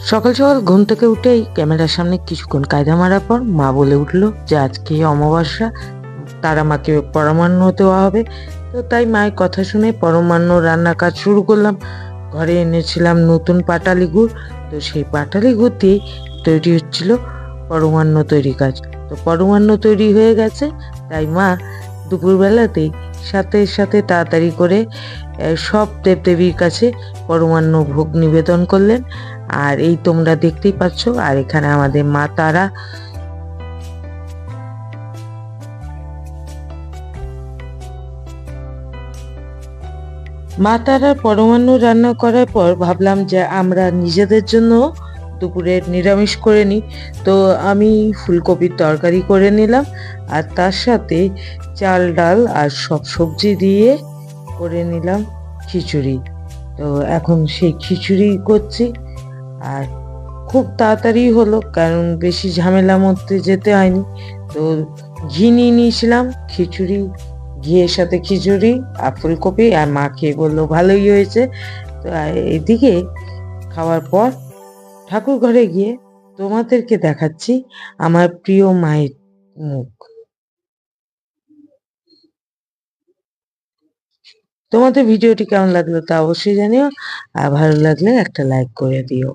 সকাল সকাল ঘুম থেকে উঠেই ক্যামেরার সামনে কিছুক্ষণ কায়দা মারার পর মা বলে উঠল যে আজকে অমাবস্যা, তারা মাকে পরমান্ন দেওয়া হবে। তো তাই মায়ের কথা শুনে পরমান্ন রান্নার কাজ শুরু করলাম। ঘরে এনেছিলাম নতুন পাটালি গুড়। তো সেই পাটালি গুড় দিয়ে তৈরি হচ্ছিল পরমান্ন তৈরি কাজ। তো পরমান্ন তৈরি হয়ে গেছে। তাই মা দুপুরবেলাতেই সাথে সাথে তাড়াতাড়ি করে সব দেবদেবীর কাছে পরমান্ন ভোগ নিবেদন করলেন। আর এই তোমরা দেখতেই পাচ্ছ, আর এখানে আমাদের মা তারা। মা তারার পরমান্ন রান্না করার পর ভাবলাম যে আমরা নিজেদের জন্য দুপুরে নিরামিষ করে নিই। তো আমি ফুলকপির তরকারি করে নিলাম, আর তার সাথে চাল, ডাল আর সব সবজি দিয়ে করে নিলাম খিচুড়ি। তো এখন সেই খিচুড়ি করছি। আর খুব তাড়াতাড়ি হলো, কারণ বেশি ঝামেলার মধ্যে যেতে হয়নি। তো ঘি নিয়ে নিয়েছিলাম, খিচুড়ি, ঘিয়ের সাথে খিচুড়ি, আর ফুলকপি, আর মা খেয়ে বলল ভালোই হয়েছে। তো এদিকে খাওয়ার পর ঠাকুর ঘরে গিয়ে তোমাদেরকে দেখাচ্ছি আমার প্রিয় মায়ের মুখ। তোমাদের ভিডিওটি কেমন লাগল তা অবশ্যই জানিও, আর ভালো লাগলে একটা লাইক করে দিও।